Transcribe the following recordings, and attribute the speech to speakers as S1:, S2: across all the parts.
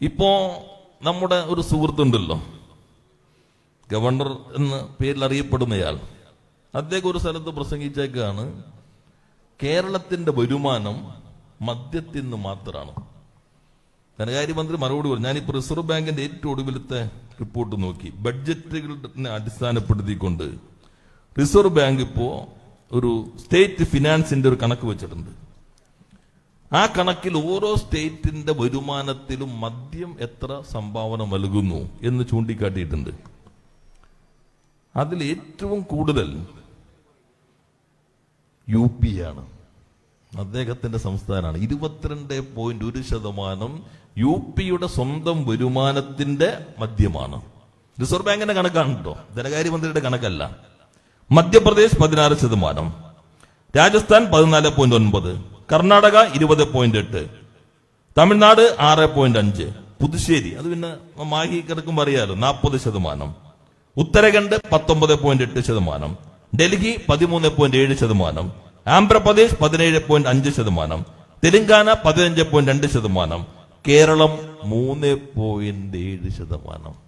S1: ഇപ്പോ നമ്മുടെ ഒരു സുഹൃത്തുണ്ടല്ലോ. ഗവർണർ എന്ന് പേരിൽ അറിയപ്പെടുന്നയാൾ. അദ്ദേഹം ഒരു സ്ഥലത്ത് പ്രസംഗിച്ചേക്കാണ് കേരളത്തിന്റെ വരുമാനം മദ്യത്തിൽ നിന്ന് മാത്രമാണ് ധനകാര്യമന്ത്രി മറുപടി പറഞ്ഞു ഞാനിപ്പോ റിസർവ് ബാങ്കിന്റെ ഏറ്റവും ഒടുവിലത്തെ റിപ്പോർട്ട് നോക്കി. ബഡ്ജറ്റുകളെ അടിസ്ഥാനപ്പെടുത്തിക്കൊണ്ട് റിസർവ് ബാങ്ക് ഇപ്പോ ഒരു സ്റ്റേറ്റ് ഫിനാൻസിന്റെ ഒരു കണക്ക് വെച്ചിട്ടുണ്ട്. ആ കണക്കിൽ ഓരോ സ്റ്റേറ്റിന്റെ വരുമാനത്തിലും മദ്യം എത്ര സംഭാവന നൽകുന്നു എന്ന് ചൂണ്ടിക്കാട്ടിയിട്ടുണ്ട്. അതിൽ ഏറ്റവും കൂടുതൽ യു പി ആണ്. അദ്ദേഹത്തിന്റെ സംസ്ഥാനമാണ്. ഇരുപത്തിരണ്ട് പോയിന്റ് ഒരു ശതമാനം യു പിയുടെ സ്വന്തം വരുമാനത്തിന്റെ മദ്യമാണ്. റിസർവ് ബാങ്കിന്റെ കണക്കാണ് കേട്ടോ ധനകാര്യമന്ത്രിയുടെ കണക്കല്ല. മധ്യപ്രദേശ് പതിനാറ് ശതമാനം. രാജസ്ഥാൻ പതിനാല് പോയിന്റ് ഒൻപത്. കർണാടക ഇരുപത് പോയിന്റ് എട്ട്. തമിഴ്നാട് ആറ് പോയിന്റ് അഞ്ച്. പുതുശ്ശേരി അത് പിന്നെ മാഹി കിടക്കുമ്പോൾ അറിയാലോ നാൽപ്പത് ശതമാനം. ഉത്തരാഖണ്ഡ് പത്തൊമ്പത് പോയിന്റ് എട്ട് ശതമാനം. ഡൽഹി പതിമൂന്ന് പോയിന്റ് ഏഴ് ശതമാനം. ആന്ധ്രാപ്രദേശ് പതിനേഴ് പോയിന്റ് അഞ്ച് ശതമാനം. തെലങ്കാന പതിനഞ്ച് പോയിന്റ് രണ്ട് ശതമാനം. കേരളം മൂന്ന് പോയിന്റ് ഏഴ് ശതമാനം.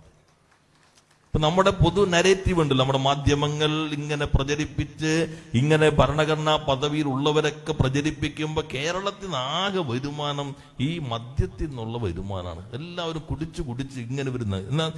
S1: ഇപ്പൊ നമ്മുടെ പൊതു നരേറ്റീവ് ഉണ്ടല്ലോ നമ്മുടെ മാധ്യമങ്ങൾ ഇങ്ങനെ പ്രചരിപ്പിച്ച് ഇങ്ങനെ ഭരണഘടനാ പദവിയിൽ ഉള്ളവരൊക്കെ പ്രചരിപ്പിക്കുമ്പോ കേരളത്തിന് ആകെ വരുമാനം ഈ മദ്യത്തിൽ നിന്നുള്ള വരുമാനമാണ്. എല്ലാവരും കുടിച്ചു കുടിച്ച് ഇങ്ങനെ വരുന്നത്. എന്നാൽ